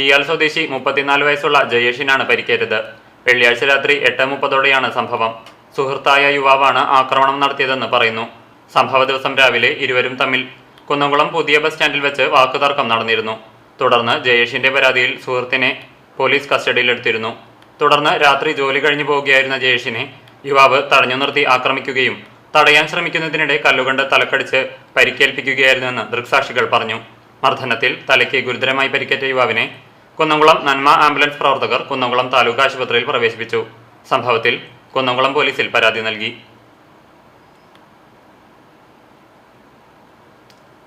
ഇയാൾ സ്വദേശി മുപ്പത്തിനാല് വയസ്സുള്ള ജയേഷിനാണ് പരിക്കേറ്റത്. വെള്ളിയാഴ്ച രാത്രി എട്ട് മുപ്പതോടെയാണ് സംഭവം. സുഹൃത്തായ യുവാവാണ് ആക്രമണം നടത്തിയതെന്ന് പറയുന്നു. സംഭവ ദിവസം രാവിലെ ഇരുവരും തമ്മിൽ കുന്നംകുളം പുതിയ ബസ് സ്റ്റാൻഡിൽ വെച്ച് വാക്കുതർക്കം നടന്നിരുന്നു. തുടർന്ന് ജയേഷിന്റെ പരാതിയിൽ സുഹൃത്തിനെ പോലീസ് കസ്റ്റഡിയിലെടുത്തിരുന്നു. തുടർന്ന് രാത്രി ജോലി കഴിഞ്ഞു പോവുകയായിരുന്ന ജയേഷിനെ യുവാവ് തടഞ്ഞു നിർത്തി ആക്രമിക്കുകയും തടയാൻ ശ്രമിക്കുന്നതിനിടെ കല്ലുകൊണ്ട് തലക്കടിച്ച് പരിക്കേൽപ്പിക്കുകയായിരുന്നുവെന്ന് ദൃക്സാക്ഷികൾ പറഞ്ഞു. മർദ്ദനത്തിൽ തലയ്ക്ക് ഗുരുതരമായി പരിക്കേറ്റ യുവാവിനെ കുന്നംകുളം നന്മ ആംബുലൻസ് പ്രവർത്തകർ കുന്നംകുളം താലൂക്ക് ആശുപത്രിയിൽ പ്രവേശിപ്പിച്ചു. സംഭവത്തിൽ കുന്നംകുളം പോലീസിൽ പരാതി നൽകി.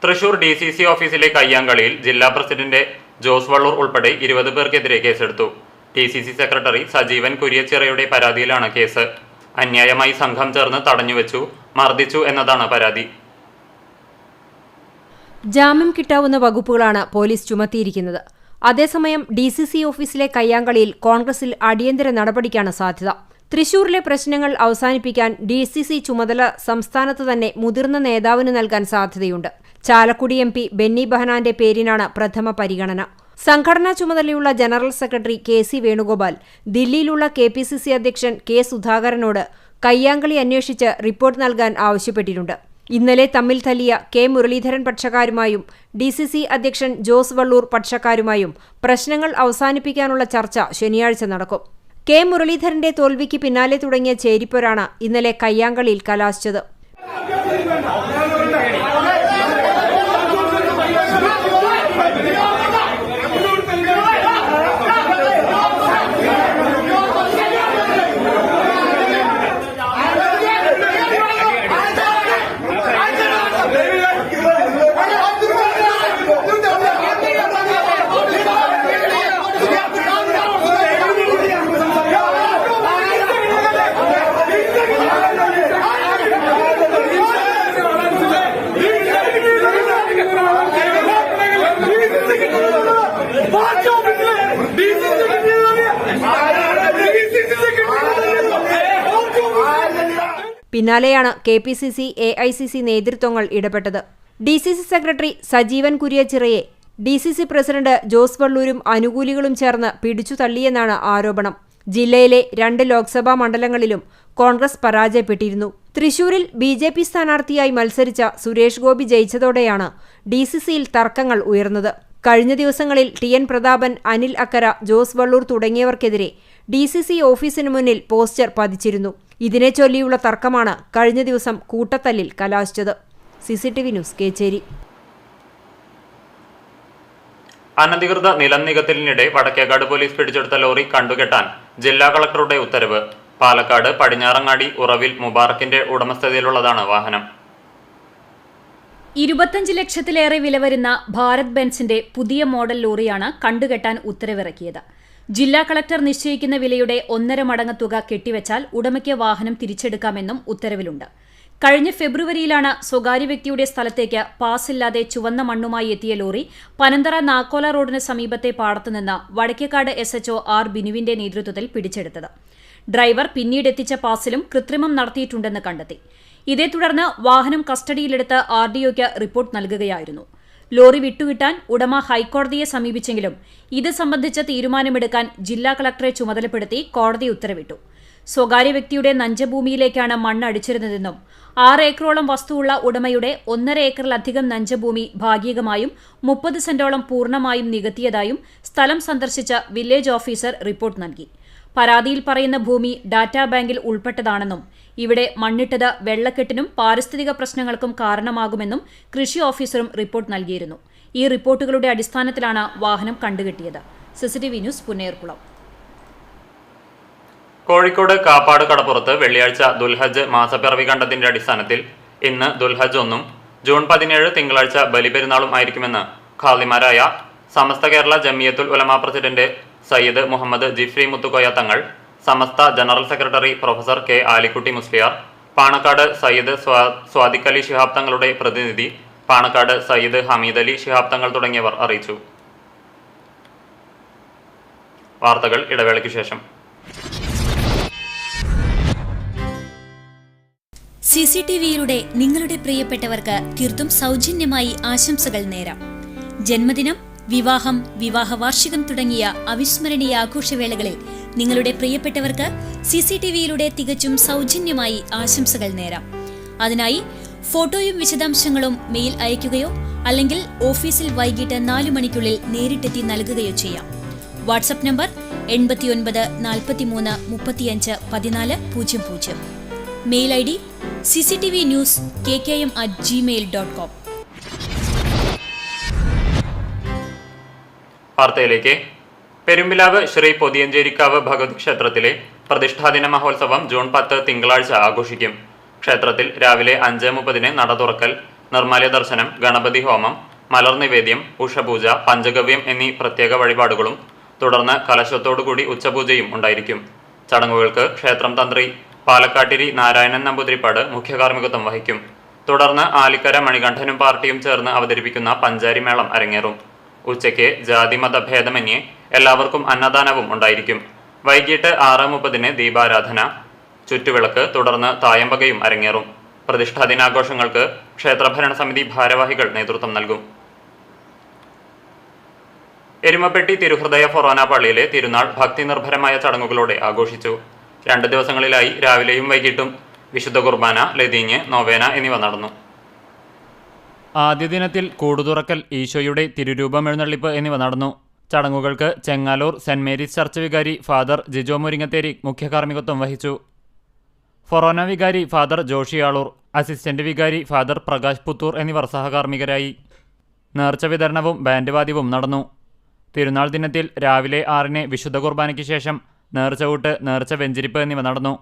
തൃശൂർ ഡി സി സി ഓഫീസിലെ കയ്യാങ്കളിയിൽ ജില്ലാ പ്രസിഡന്റ് ജോസ് വള്ളൂർ ഉൾപ്പെടെ ഇരുപത് പേർക്കെതിരെ കേസെടുത്തു. D C C secretary Sajeevan കുര്യച്ചിറയുടെ പരാതിയിലാണ് കേസ്. അന്യായമായി സംഘം ചേർന്ന് തടഞ്ഞുവെച്ചു മർദ്ദിച്ചു എന്നതാണ് പരാതി. ജാമ്യം കിട്ടാവുന്ന വകുപ്പുകളാണ് പോലീസ് ചുമത്തിയിരിക്കുന്നത്. അതേസമയം ഡി സി സി ഓഫീസിലെ കയ്യാങ്കളിയിൽ കോൺഗ്രസിൽ അടിയന്തര നടപടിക്കാണ് സാധ്യത. തൃശൂരിലെ പ്രശ്നങ്ങൾ അവസാനിപ്പിക്കാൻ ഡി സി സി ചുമതല സംസ്ഥാനത്ത് തന്നെ മുതിർന്ന നേതാവിന് നൽകാൻ സാധ്യതയുണ്ട്. ചാലക്കുടി എം പി ബെന്നി ബഹനാന്റെ പേരിനാണ് പ്രഥമ പരിഗണന. സംഘടനാ ചുമതലയുള്ള general secretary K C Venugopal ദില്ലിയിലുള്ള K P C C അധ്യക്ഷൻ കെ സുധാകരനോട് കയ്യാങ്കളി അന്വേഷിച്ച് റിപ്പോർട്ട് നൽകാൻ ആവശ്യപ്പെട്ടിട്ടുണ്ട്. ഇന്നലെ തമ്മിൽ തലിയ കെ മുരളീധരൻ പക്ഷക്കാരുമായും ഡി സി സി അധ്യക്ഷൻ ജോസ് വള്ളൂർ പക്ഷക്കാരുമായും പ്രശ്നങ്ങൾ അവസാനിപ്പിക്കാനുള്ള ചർച്ച ശനിയാഴ്ച നടക്കും. കെ മുരളീധരന്റെ തോൽവിക്ക് പിന്നാലെ തുടങ്ങിയ ചേരിപ്പോരാണ് ഇന്നലെ കയ്യാങ്കളിയിൽ കലാശിച്ചത്. പിന്നാലെയാണ് K P C C A I C C നേതൃത്വങ്ങൾ ഇടപെട്ടത്. D C C secretary Sajeevan കുര്യച്ചിറയെ D C C president Jose വള്ളൂരും അനുകൂലികളും ചേർന്ന് പിടിച്ചു തള്ളിയെന്നാണ് ആരോപണം. ജില്ലയിലെ രണ്ട് ലോക്സഭാ മണ്ഡലങ്ങളിലും കോൺഗ്രസ് പരാജയപ്പെട്ടിരുന്നു. തൃശൂരിൽ ബി ജെ പി സ്ഥാനാർത്ഥിയായി മത്സരിച്ച സുരേഷ് ഗോപി ജയിച്ചതോടെയാണ് ഡി സി സിയിൽ തർക്കങ്ങൾ ഉയർന്നത്. കഴിഞ്ഞ ദിവസങ്ങളിൽ ടി എൻ പ്രതാപൻ അനിൽ അക്കര ജോസ് വള്ളൂർ തുടങ്ങിയവർക്കെതിരെ ഡി സി സി ഓഫീസിന് മുന്നിൽ പോസ്റ്റർ പതിച്ചിരുന്നു. ഇതിനെ ചൊല്ലിയുള്ള തർക്കമാണ് കഴിഞ്ഞ ദിവസം കൂട്ടത്തല്ലിൽ കലാശിച്ചത്. CCTV news Kechery. അനധികൃത നിലം നികത്തലിനിടെ വടക്കേക്കാട് പോലീസ് പിടിച്ചെടുത്ത ലോറി കണ്ടുകെട്ടാൻ ജില്ലാ കളക്ടറുടെ ഉത്തരവ്. പാലക്കാട് പടിഞ്ഞാറങ്ങാടി ഉറവിൽ മുബാറക്കിന്റെ ഉടമസ്ഥതയിലുള്ളതാണ് വാഹനം. ഇരുപത്തഞ്ച് ലക്ഷത്തിലേറെ വില വരുന്ന ഭാരത് ബെൻസിന്റെ പുതിയ മോഡൽ ലോറിയാണ് കണ്ടുകെട്ടാൻ ഉത്തരവിറക്കിയത്. ജില്ലാ കളക്ടർ നിശ്ചയിക്കുന്ന വിലയുടെ ഒന്നര മടങ്ങ് തുക കെട്ടിവെച്ചാൽ ഉടമയ്ക്ക് വാഹനം തിരിച്ചെടുക്കാമെന്നും ഉത്തരവിലുണ്ട്. കഴിഞ്ഞ ഫെബ്രുവരിയിലാണ് സ്വകാര്യ വ്യക്തിയുടെ സ്ഥലത്തേക്ക് പാസില്ലാതെ ചുവന്ന മണ്ണുമായി എത്തിയ ലോറി പനന്തറ നാക്കോല റോഡിന് സമീപത്തെ പാടത്തുനിന്ന് വടക്കേക്കാട് എസ് എച്ച്ഒ ആർ ബിനുവിന്റെ നേതൃത്വത്തിൽ പിടിച്ചെടുത്തത്. ഡ്രൈവർ പിന്നീട് എത്തിച്ച പാസിലും കൃത്രിമം നടത്തിയിട്ടുണ്ടെന്ന് കണ്ടെത്തി. ഇതേ തുടർന്ന് വാഹനം കസ്റ്റഡിയിലെടുത്ത് ആർ ഡിഒയ്ക്ക് റിപ്പോർട്ട് നൽകുകയായിരുന്നു. ലോറി വിട്ടുകിട്ടാൻ ഉടമ ഹൈക്കോടതിയെ സമീപിച്ചെങ്കിലും ഇത് സംബന്ധിച്ച തീരുമാനമെടുക്കാൻ ജില്ലാ കളക്ടറെ ചുമതലപ്പെടുത്തി കോടതി ഉത്തരവിട്ടു. സ്വകാര്യ വ്യക്തിയുടെ നഞ്ചഭൂമിയിലേക്കാണ് മണ്ണ് അടിച്ചിരുന്നതെന്നും ആറ് ഏക്കറോളം വസ്തുവുള്ള ഉടമയുടെ ഒന്നര ഏക്കറിലധികം നഞ്ചഭൂമി ഭാഗികമായും മുപ്പത് സെന്റോളം പൂർണമായും നികത്തിയതായും സ്ഥലം സന്ദർശിച്ച വില്ലേജ് ഓഫീസർ റിപ്പോർട്ട് നൽകി. പരാതിയിൽ പറയുന്ന ഭൂമി ഡാറ്റാ ബാങ്കിൽ ഉൾപ്പെട്ടതാണെന്നും ഇവിടെ മണ്ണിട്ടത് വെള്ളക്കെട്ടിനും പാരിസ്ഥിതിക പ്രശ്നങ്ങൾക്കും കാരണമാകുമെന്നും കൃഷി ഓഫീസറും റിപ്പോർട്ട് നൽകിയിരുന്നു. ഈ റിപ്പോർട്ടുകളുടെ അടിസ്ഥാനത്തിലാണ് വാഹനം കണ്ടുകെട്ടിയത്. CCTV news Punnerkulam. Kozhikode Kappad കടപ്പുറത്ത് വെള്ളിയാഴ്ച ദുൽഹജ് മാസപ്പിറവി കണ്ടതിന്റെ അടിസ്ഥാനത്തിൽ ഇന്ന് ദുൽഹജ് ഒന്നും ജൂൺ പതിനേഴ് തിങ്കളാഴ്ച ബലിപെരുന്നാളും ആയിരിക്കുമെന്ന് ഖാദിമാരായ Samastha Kerala Jamiyyathul Ulama president Sayyid Muhammad Jifri Muthukoya Thangal Samastha general secretary professor K Alikutty Musliyar Panakkad Sayyid സ്വാ- സ്വാദിഖ് അലി ശിഹാബ് തങ്ങളുടെ പ്രതിനിധി പാണക്കാട് സയ്യിദ് ഹമീദ് അലി ശിഹാബ് തങ്ങൾ തുടങ്ങിയവർ അറിയിച്ചു. വാർത്തകൾ ഇടവേളയ്ക്ക് ശേഷം. സി സി ടി വിയിലൂടെ നിങ്ങളുടെ പ്രിയപ്പെട്ടവർക്ക് തീർത്തും സൗജന്യമായി ആശംസകൾ നേരാം. ജന്മദിനം വിവാഹം വിവാഹ വാർഷികം തുടങ്ങിയ അവിസ്മരണീയ ആഘോഷവേളകളിൽ നിങ്ങളുടെ പ്രിയപ്പെട്ടവർക്ക് സി സി ടി വിയിലൂടെ തികച്ചും സൗജന്യമായി ആശംസകൾ നേരാം. അതിനായി ഫോട്ടോയും വിശദാംശങ്ങളും മെയിൽ അയയ്ക്കുകയോ അല്ലെങ്കിൽ ഓഫീസിൽ വൈകിട്ട് നാലു മണിക്കുള്ളിൽ നേരിട്ടെത്തി നൽകുകയോ ചെയ്യാം. വാട്സപ്പ് നമ്പർ എൺപത്തിയൊൻപത് നാൽപ്പത്തിമൂന്ന് മുപ്പത്തിയഞ്ച് പതിനാല് പൂജ്യം പൂജ്യം. Mail I D C C T V news K K M at Gmail dot com വാർത്തയിലേക്ക് പെരുമ്പിലാവ് ശ്രീ പൊതിയഞ്ചേരിക്കാവ് ഭഗവതി ക്ഷേത്രത്തിലെ പ്രതിഷ്ഠാദിന മഹോത്സവം ജൂൺ പത്ത് തിങ്കളാഴ്ച ആഘോഷിക്കും. ക്ഷേത്രത്തിൽ രാവിലെ അഞ്ച് മുപ്പതിന് നട തുറക്കൽ നിർമ്മാല്യ ദർശനം ഗണപതി ഹോമം മലർ നിവേദ്യം ഉഷപൂജ പഞ്ചഗവ്യം എന്നീ പ്രത്യേക വഴിപാടുകളും തുടർന്ന് കലശത്തോടുകൂടി ഉച്ചപൂജയും ഉണ്ടായിരിക്കും. ചടങ്ങുകൾക്ക് ക്ഷേത്രം തന്ത്രി പാലക്കാട്ടിരി നാരായണൻ നമ്പൂതിരിപ്പാട് മുഖ്യകാർമ്മികത്വം വഹിക്കും. തുടർന്ന് ആലിക്കര മണികണ്ഠനും പാർട്ടിയും ചേർന്ന് അവതരിപ്പിക്കുന്ന പഞ്ചാരി മേളം അരങ്ങേറും. ഉച്ചയ്ക്ക് ജാതിമത ഭേദമന്യേ എല്ലാവർക്കും അന്നദാനവും ഉണ്ടായിരിക്കും. വൈകിട്ട് ആറ് മുപ്പതിന് ദീപാരാധന ചുറ്റുവിളക്ക് തുടർന്ന് തായമ്പകയും അരങ്ങേറും. പ്രതിഷ്ഠാ ദിനാഘോഷങ്ങൾക്ക് ക്ഷേത്രഭരണ സമിതി ഭാരവാഹികൾ നേതൃത്വം നൽകും. എരുമപ്പെട്ടി തിരുഹൃദയ ഫൊറോന പള്ളിയിലെ തിരുനാൾ ഭക്തി നിർഭരമായ ചടങ്ങുകളോടെ ആഘോഷിച്ചു. രണ്ട് ദിവസങ്ങളിലായി രാവിലെയും വൈകിട്ടും വിശുദ്ധ കുർബാന ലതീഞ്ഞ് നോവേന എന്നിവ നടന്നു. ആദ്യ ദിനത്തിൽ കൂടുതുറക്കൽ ഈശോയുടെ തിരുരൂപം എഴുന്നള്ളിപ്പ് എന്നിവ നടന്നു. ചടങ്ങുകൾക്ക് ചെങ്ങാലൂർ സെന്റ് മേരീസ് ചർച്ച് വികാരി ഫാദർ ജിജോ മുരിങ്ങത്തേരി മുഖ്യകാർമ്മികത്വം വഹിച്ചു. ഫൊറോന വികാരി ഫാദർ ജോഷിയാളൂർ അസിസ്റ്റന്റ് വികാരി ഫാദർ പ്രകാശ് പുത്തൂർ എന്നിവർ സഹകാർമ്മികരായി. നേർച്ച വിതരണവും ബാൻഡ് വാദ്യവും നടന്നു. തിരുനാൾ ദിനത്തിൽ രാവിലെ ആറിന് വിശുദ്ധ കുർബാനയ്ക്ക് ശേഷം നേർച്ചകൂട്ട് നേർച്ച വെഞ്ചിരിപ്പ് എന്നിവ നടന്നു.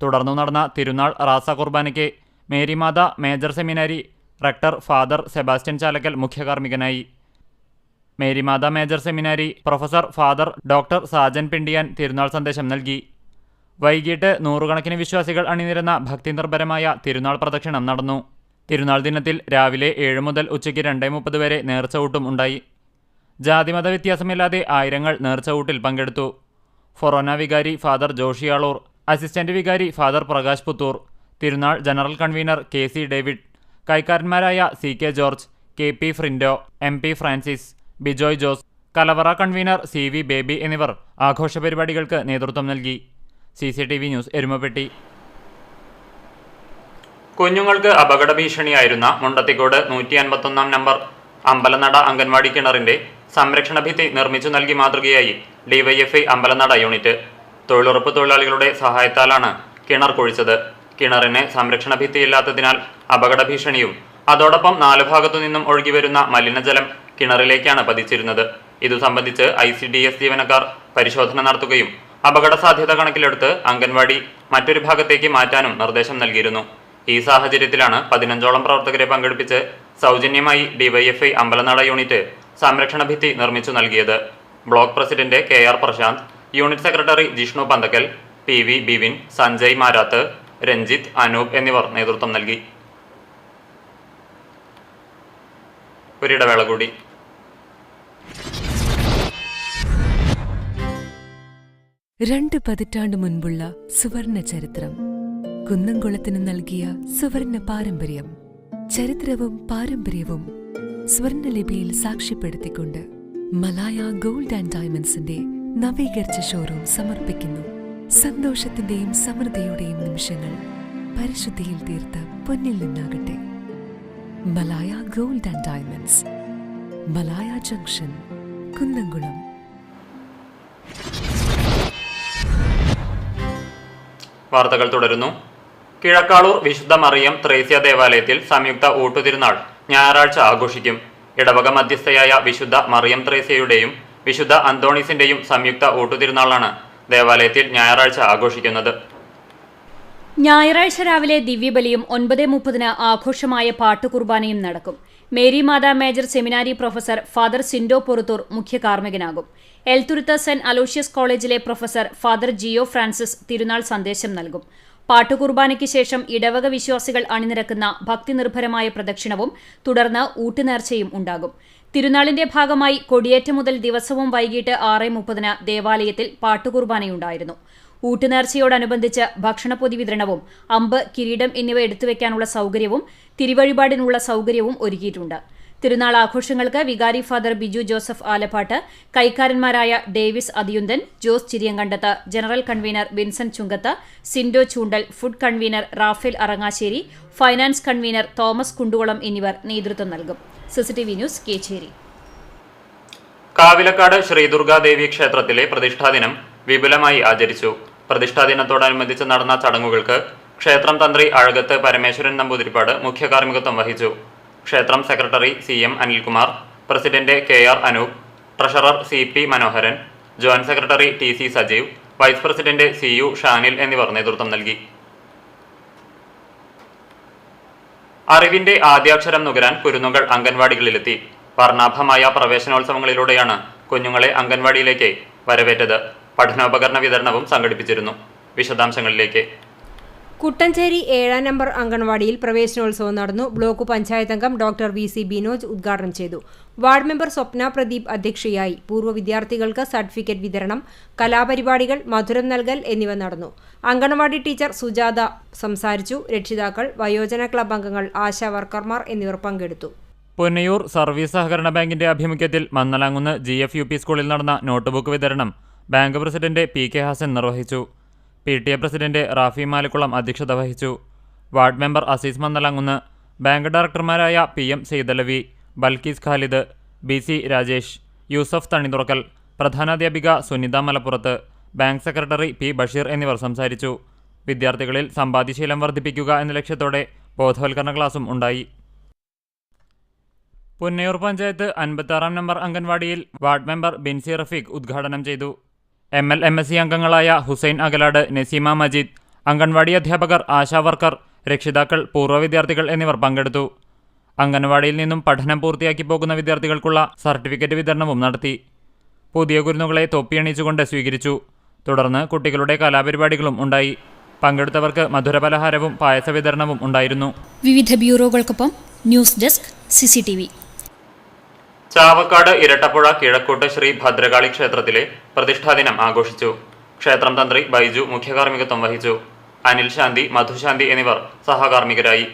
തുടർന്നു നടന്ന തിരുനാൾ റാസ കുർബാനയ്ക്ക് Marymatha major seminary rector father Sebastian Chalakkal മുഖ്യകാർമ്മികനായി Marymatha major seminary professor father doctor Sajan Pindiyan തിരുനാൾ സന്ദേശം നൽകി. വൈകിട്ട് നൂറുകണക്കിന് വിശ്വാസികൾ അണിനിരന്ന ഭക്തിനിർഭരമായ തിരുനാൾ പ്രദക്ഷിണം നടന്നു. തിരുനാൾ ദിനത്തിൽ രാവിലെ ഏഴ് മുതൽ ഉച്ചയ്ക്ക് രണ്ടേ മുപ്പത് വരെ നേർച്ചവൂട്ടും ഉണ്ടായി. ജാതിമത വ്യത്യാസമില്ലാതെ ആയിരങ്ങൾ നേർച്ചവൂട്ടിൽ പങ്കെടുത്തു. ഫൊറോന വികാരി ഫാദർ ജോഷിയാളൂർ അസിസ്റ്റന്റ് വികാരി ഫാദർ പ്രകാശ് പുത്തൂർ തിരുനാൾ general convener K C David കൈക്കാരന്മാരായ C K George K P Frindo M P Francis Bijoy Jose കലവറ കൺവീനർ സി വി ബേബി എന്നിവർ ആഘോഷ പരിപാടികൾക്ക് നേതൃത്വം നൽകി. C C T V news Erumapetty. കുഞ്ഞുങ്ങൾക്ക് അപകട ഭീഷണിയായിരുന്ന മുണ്ടത്തിക്കോട് നൂറ്റി അൻപത്തൊന്നാം നമ്പർ അമ്പലനട അംഗൻവാടി കിണറിന്റെ സംരക്ഷണ ഭിത്തി നിർമ്മിച്ചു നൽകി മാതൃകയായി ഡിവൈഎഫ്ഐ അമ്പലനട യൂണിറ്റ്. തൊഴിലുറപ്പ് തൊഴിലാളികളുടെ സഹായത്താലാണ് കിണർ കുഴിച്ചത്. കിണറിന് സംരക്ഷണ ഭിത്തിയില്ലാത്തതിനാൽ അപകട ഭീഷണിയും അതോടൊപ്പം നാലു ഭാഗത്തു നിന്നും ഒഴുകിവരുന്ന മലിനജലം കിണറിലേക്കാണ് പതിച്ചിരുന്നത്. ഇതു സംബന്ധിച്ച് ഐ സി ഡി എസ് ജീവനക്കാർ പരിശോധന നടത്തുകയും അപകട സാധ്യത കണക്കിലെടുത്ത് അംഗൻവാടി മറ്റൊരു ഭാഗത്തേക്ക് മാറ്റാനും നിർദ്ദേശം നൽകിയിരുന്നു. ഈ സാഹചര്യത്തിലാണ് പതിനഞ്ചോളം പ്രവർത്തകരെ പങ്കെടുപ്പിച്ച് സൗജന്യമായി ഡിവൈഎഫ്ഐ അമ്പലനട യൂണിറ്റ് സംരക്ഷണ ഭിത്തി നിർമ്മിച്ചു നൽകിയത്. Block president K R Prasanth unit secretary Jishnu Panthakkal P V Bivin Sanjay Marath Ranjith Anoop എന്നിവർ നേതൃത്വം നൽകി. ഒരിടവേള കൂടി. രണ്ട് പതിറ്റാണ്ട് മുൻപുള്ള സുവർണ ചരിത്രം. കുന്നംകുളത്തിന് നൽകിയ സുവർണ പാരമ്പര്യം ചരിത്രവും പാരമ്പര്യവും സ്വർണലിപിയിൽ സാക്ഷ്യപ്പെടുത്തിക്കൊണ്ട് മലായ ഗോൾഡ് ആൻഡ് ഡയമണ്ട്സിന്റെ നവീകരിച്ച ഷോറൂം സമർപ്പിക്കുന്നു. സന്തോഷത്തിന്റെയും സമൃദ്ധിയുടെയും നിമിഷങ്ങൾ പരിശുദ്ധിയിൽ തീർത്ത പൊന്നിൽ നിന്നാകട്ടെ. Malaya gold and diamonds Malaya junction Kunnamkulam. വാർത്തകൾ തുടരുന്നു. കിഴക്കാളൂർ വിശുദ്ധ മറിയം ത്രേസ്യ ദേവാലയത്തിൽ സംയുക്ത ഊട്ടുതിരുനാൾ ഞായറാഴ്ച ആഘോഷിക്കും. ഇടവക മധ്യസ്ഥയായ വിശുദ്ധ മറിയം ത്രേസ്യയുടെയും വിശുദ്ധ അന്തോണീസിന്റെയും സംയുക്ത ഊട്ടുതിരുനാളാണ് ദേവാലയത്തിൽ ഞായറാഴ്ച ആഘോഷിക്കുന്നത്. ഞായറാഴ്ച രാവിലെ ദിവ്യബലിയും ഒൻപത് മുപ്പതിന് ആഘോഷമായ പാട്ടുകുർബാനയും നടക്കും. Mary Matha major seminary professor father Sindo Poruthur മുഖ്യ കാർമ്മികനാകും. എൽത്തുരുത്ത് സെന്റ് അലോഷ്യസ് കോളേജിലെ പ്രൊഫസർ ഫാദർ ജിയോ ഫ്രാൻസിസ് തിരുനാൾ സന്ദേശം നൽകും. പാട്ടുകുർബാനയ്ക്ക് ശേഷം ഇടവക വിശ്വാസികൾ അണിനിരക്കുന്ന ഭക്തിനിർഭരമായ പ്രദക്ഷിണവും തുടർന്ന് ഊട്ടുനേർച്ചയും ഉണ്ടാകും. തിരുനാളിന്റെ ഭാഗമായി കൊടിയേറ്റം മുതൽ ദിവസവും വൈകിട്ട് ആറ് മുപ്പതിന് ദേവാലയത്തിൽ പാട്ടുകുർബാനയുണ്ടായിരുന്നു. ഊട്ടുനേർച്ചയോടനുബന്ധിച്ച് ഭക്ഷണപ്പൊതി വിതരണവും അമ്പ് കിരീടം എന്നിവ എടുത്തുവെക്കാനുള്ള സൗകര്യവും തിരുവഴിപാടിനുള്ള സൗകര്യവും ഒരുക്കിയിട്ടുണ്ട്. തിരുനാൾ ആഘോഷങ്ങൾക്ക് വികാരി father Biju Joseph Alappad കൈക്കാരന്മാരായ Davis Athiyunthan Jose Chiriyankandath general convener Vincent Chungath Sindo Choondal food convener Raphael Arangassery finance convener Thomas Kundukulam എന്നിവർ നേതൃത്വം നൽകും. CCTV news Kechery. Kavilakkad Shri Durgadevi ക്ഷേത്രത്തിലെ പ്രതിഷ്ഠാദിനം വിപുലമായി ആചരിച്ചു. പ്രതിഷ്ഠാദിനത്തോടനുബന്ധിച്ച് നടന്ന ചടങ്ങുകൾക്ക് ക്ഷേത്രം തന്ത്രി അഴകത്ത് പരമേശ്വരൻ നമ്പൂതിരിപ്പാട് മുഖ്യ കാർമ്മികത്വം വഹിച്ചു. ക്ഷേത്രം secretary C M Anilkumar president K R Anoop treasurer C P Manoharan joint secretary T C Sajeev vice president C U Shanil എന്നിവർ നേതൃത്വം നൽകി. അറിവിന്റെ ആദ്യാക്ഷരം നുകരാൻ കുരുന്നുകൾ അംഗൻവാടികളിലെത്തി. വർണാഭമായ പ്രവേശനോത്സവങ്ങളിലൂടെയാണ് കുഞ്ഞുങ്ങളെ അംഗൻവാടിയിലേക്ക് വരവേറ്റത്. പഠനോപകരണ വിതരണവും സംഘടിപ്പിച്ചിരുന്നു. വിശദാംശങ്ങളിലേക്ക്. കുട്ടഞ്ചേരി ഏഴാം നമ്പർ അംഗൻവാടിയിൽ പ്രവേശനോത്സവം നടന്നു. ബ്ലോക്ക് പഞ്ചായത്ത് അംഗം ഡോക്ടർ വി. സി. ബിനോജ് ഉദ്ഘാടനം ചെയ്തു. വാർഡ് മെമ്പർ സ്വപ്ന പ്രദീപ് അധ്യക്ഷയായി. പൂർവ വിദ്യാർത്ഥികൾക്ക് സർട്ടിഫിക്കറ്റ് വിതരണം കലാപരിപാടികൾ മധുരം നൽകൽ എന്നിവ നടന്നു. അംഗൻവാടി ടീച്ചർ സുജാത സംസാരിച്ചു. രക്ഷിതാക്കൾ വയോജന ക്ലബ് അംഗങ്ങൾ ആശാ വർക്കർമാർ എന്നിവർ പങ്കെടുത്തു. പൊന്നയൂർ സർവീസ് സഹകരണ ബാങ്കിന്റെ ആഭിമുഖ്യത്തിൽ Mannalamkunnu G. F. U. P സ്കൂളിൽ നടന്ന നോട്ട്ബുക്ക് വിതരണം bank president P K Hassan നിർവഹിച്ചു. P T A president Rafi Malikkulam അധ്യക്ഷത വഹിച്ചു. Ward member Azeez Mandalamkunnu bank ഡയറക്ടർമാരായ P M Saidalavi Balkees Khalid B C Rajesh Yusuf Thanithurakkal പ്രധാനാധ്യാപിക Sunitha മലപ്പുറത്ത് bank secretary P Basheer എന്നിവർ സംസാരിച്ചു. വിദ്യാർത്ഥികളിൽ സമ്പാദ്യശീലം വർദ്ധിപ്പിക്കുക എന്ന ലക്ഷ്യത്തോടെ ബോധവൽക്കരണ ക്ലാസും ഉണ്ടായി. പുന്നയൂർ പഞ്ചായത്ത് അൻപത്താറാം നമ്പർ അംഗൻവാടിയിൽ വാർഡ് മെമ്പർ ബിൻസി റഫീഖ് ഉദ്ഘാടനം ചെയ്തു. M L M S C അംഗങ്ങളായ ഹുസൈൻ അഗലാട് നസീമ മജീദ് അംഗൻവാടി അധ്യാപകർ ആശാവർക്കർ രക്ഷിതാക്കൾ പൂർവ വിദ്യാർത്ഥികൾ എന്നിവർ പങ്കെടുത്തു. അംഗൻവാടിയിൽ നിന്നും പഠനം പൂർത്തിയാക്കി പോകുന്ന വിദ്യാർത്ഥികൾക്കുള്ള സർട്ടിഫിക്കറ്റ് വിതരണവും നടത്തി. പുതിയ കുരുന്നുകളെ തൊപ്പിയണിച്ചുകൊണ്ട് സ്വീകരിച്ചു. തുടർന്ന് കുട്ടികളുടെ കലാപരിപാടികളും ഉണ്ടായി. പങ്കെടുത്തവർക്ക് മധുരപലഹാരവും പായസ വിതരണവും ഉണ്ടായിരുന്നു. വിവിധ ബ്യൂറോകൾക്കൊപ്പം news desk CCTV Chavakkad Irattappuzha കിഴക്കോട്ട് ശ്രീ ഭദ്രകാളി ക്ഷേത്രത്തിലെ പ്രതിഷ്ഠാദിനം ആഘോഷിച്ചു. ക്ഷേത്രം തന്ത്രി ബൈജു മുഖ്യകാർമ്മികത്വം വഹിച്ചു. അനിൽ ശാന്തി മധുശാന്തി എന്നിവർ സഹകാർമ്മികരായി.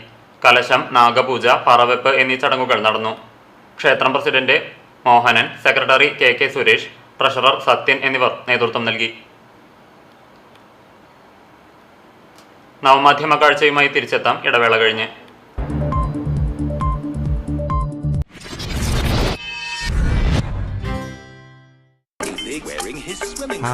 കലശം നാഗപൂജ പറവെപ്പ് എന്നീ ചടങ്ങുകൾ നടന്നു. ക്ഷേത്രം president Mohanan secretary K K Suresh treasurer Sathyan എന്നിവർ നേതൃത്വം നൽകി. നവമാധ്യമ കാഴ്ചയുമായി തിരിച്ചെത്താം ഇടവേള കഴിഞ്ഞ്.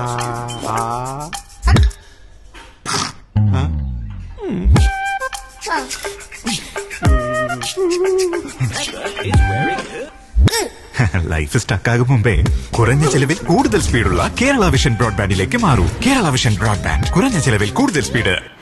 ലൈഫ് സ്റ്റക്കാകും മുമ്പേ കുറഞ്ഞ ചെലവിൽ കൂടുതൽ സ്പീഡുള്ള കേരള വിഷൻ ബ്രോഡ്ബാൻഡിലേക്ക് മാറൂ. കേരള വിഷൻ ബ്രോഡ്ബാൻഡ് കുറഞ്ഞ ചെലവിൽ കൂടുതൽ സ്പീഡ്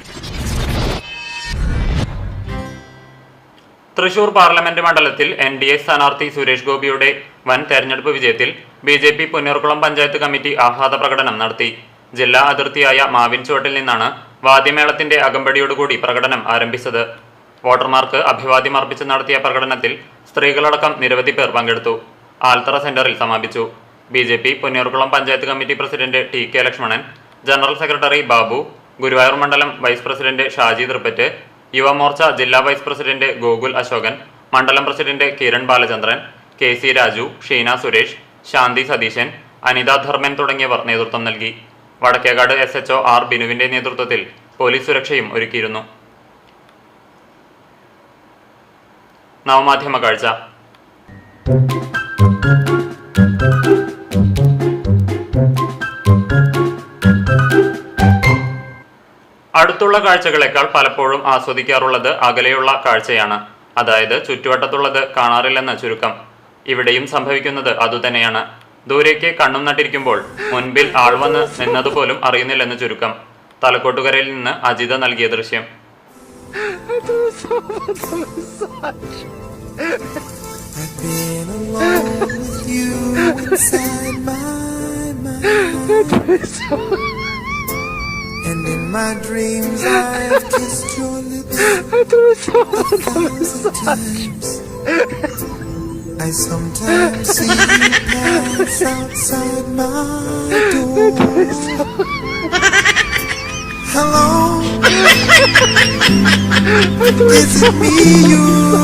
തൃശൂർ പാർലമെന്റ് മണ്ഡലത്തിൽ എൻ ഡി എ സ്ഥാനാർത്ഥി സുരേഷ് ഗോപിയുടെ വൻ തെരഞ്ഞെടുപ്പ് വിജയത്തിൽ B J P Punnoorkulam panchayat committee ആഹ്ലാദ പ്രകടനം നടത്തി. ജില്ലാ അതിർത്തിയായ മാവിൻചുവട്ടിൽ നിന്നാണ് വാദ്യമേളത്തിന്റെ അകമ്പടിയോടുകൂടി പ്രകടനം ആരംഭിച്ചത്. വോട്ടർമാർക്ക് അഭിവാദ്യം അർപ്പിച്ച് നടത്തിയ പ്രകടനത്തിൽ സ്ത്രീകളടക്കം നിരവധി പേർ പങ്കെടുത്തു. ആൽത്തറ സെന്ററിൽ സമാപിച്ചു. B J P Punnurkulam panchayat committee president T K Lakshmanan general secretary Babu Guruvayur മണ്ഡലം വൈസ് പ്രസിഡന്റ് ഷാജി തൃപ്പറ്റ് യുവമോർച്ച ജില്ലാ വൈസ് പ്രസിഡന്റ് ഗോകുൽ അശോകൻ മണ്ഡലം president Kiran Balachandran K C Raju Sheena Suresh Shanthi Satheesan Anitha Dharman തുടങ്ങിയവർ നേതൃത്വം നൽകി. വടക്കേകാട് എസ് എച്ച്ഒ ആർ ബിനുവിന്റെ നേതൃത്വത്തിൽ police സുരക്ഷയും ഒരുക്കിയിരുന്നു. നവമാധ്യമ കാഴ്ച. അടുത്തുള്ള കാഴ്ചകളെക്കാൾ പലപ്പോഴും ആസ്വദിക്കാറുള്ളത് അകലെയുള്ള കാഴ്ചയാണ്. അതായത് ചുറ്റുവട്ടത്തുള്ളത് കാണാറില്ലെന്ന ചുരുക്കം. ഇവിടെയും സംഭവിക്കുന്നത് അതുതന്നെയാണ്. ദൂരേക്ക് കണ്ണും നട്ടിരിക്കുമ്പോൾ മുൻപിൽ ആൾ വന്ന് നിന്നതുപോലും അറിയുന്നില്ലെന്ന് ചുരുക്കം. തലക്കോട്ടുകരയിൽ നിന്ന് അജിത നൽകിയ ദൃശ്യം. Been alone with you inside my mind. In my dreams I've kissed your lips a thousand times. I sometimes see you pass outside my door. Hello. Is it me you're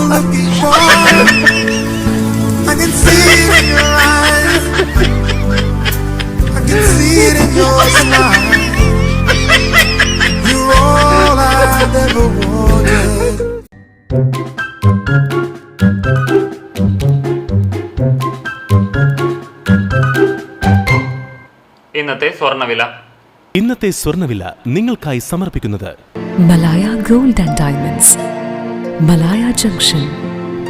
സ്വർണവില ഇന്നത്തെ സ്വർണവില നിങ്ങൾക്കായി സമർപ്പിക്കുന്നത് Malaya gold and diamonds. Malaya junction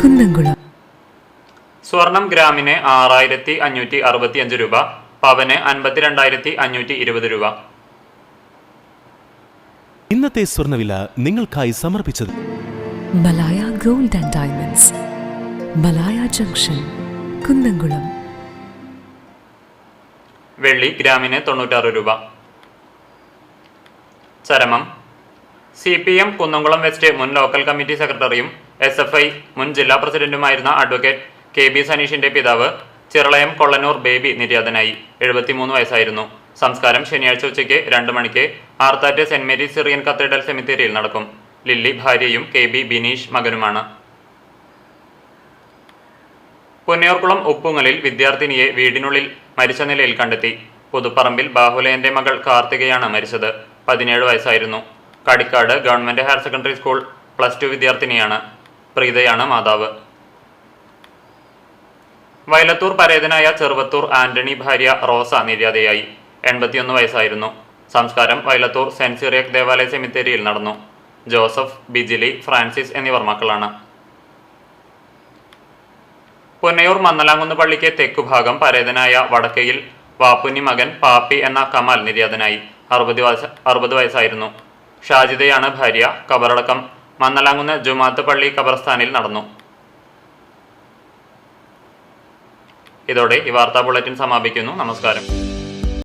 Kunnamkulam. സ്വർണം ഗ്രാമിന് ആറായിരത്തി അഞ്ഞൂറ്റി അറുപത്തി അഞ്ച് രൂപ പവന് അൻപത്തിരണ്ടായിരത്തി അഞ്ഞൂറ്റി ഇരുപത് രൂപ. ഇന്നത്തെ സ്വർണവില നിങ്ങൾക്കായി സമർപ്പിച്ചത് Malaya gold and diamonds. Malaya junction Kunnamkulam. വെള്ളി ഗ്രാമിന് തൊണ്ണൂറ്റാറ് രൂപ. ചരമം. C P M Kunnamkulam west മുൻ ലോക്കൽ കമ്മിറ്റി സെക്രട്ടറിയും എസ് എഫ് ഐ മുൻ ജില്ലാ പ്രസിഡന്റുമായിരുന്ന അഡ്വക്കേറ്റ് കെ ബി സനീഷിന്റെ പിതാവ് ചിറളയം കൊള്ളനൂർ ബേബി നിര്യാതനായി. എഴുപത്തിമൂന്ന് വയസ്സായിരുന്നു. സംസ്കാരം ശനിയാഴ്ച ഉച്ചയ്ക്ക് രണ്ട് മണിക്ക് Arthat Saint Mary's Syrian cathedral സെമിത്തേരിയിൽ നടക്കും. ലില്ലി ഭാര്യയും കെ ബി ബിനീഷ് മകനുമാണ്. പുന്നയൂർക്കുളം ഉപ്പുങ്ങലിൽ വിദ്യാർത്ഥിനിയെ വീടിനുള്ളിൽ മരിച്ച നിലയിൽ കണ്ടെത്തി. പുതുപ്പറമ്പിൽ ബാഹുലയന്റെ മകൾ കാർത്തികയാണ് മരിച്ചത്. പതിനേഴ് വയസ്സായിരുന്നു. Kadikkad government higher secondary school plus two വിദ്യാർത്ഥിനിയാണ് പ്രീതയാണ് മാതാവ്. വയലത്തൂർ പരേതനായ ചെറുവത്തൂർ ആന്റണി ഭാര്യ റോസ നിര്യാതയായി. എൺപത്തിയൊന്ന് വയസ്സായിരുന്നു. സംസ്കാരം വയലത്തൂർ സെന്റ് സിറിയക് ദേവാലയ സെമിത്തേരിയിൽ നടന്നു. ജോസഫ് ബിജിലി ഫ്രാൻസിസ് എന്നിവർ മക്കളാണ്. പൊന്നയൂർ മന്നലാങ്കുന്ന് പള്ളിക്ക് തെക്കുഭാഗം പരേതനായ വടക്കയിൽ വാപ്പുനി മകൻ പാപ്പി എന്ന കമാൽ നിര്യാതനായി. അറുപത് വയസ്സ് അറുപത് വയസ്സായിരുന്നു. ഷാജിദയാണ് ഭാര്യ. കബറടക്കം മന്നലാങ്കുന്ന് ജുമാത്ത് പള്ളി കബർസ്ഥാനിൽ നടന്നു. ഇതോടെ ഈ വാർത്താ ബുള്ളറ്റിൻ സമാപിക്കുന്നു. നമസ്കാരം.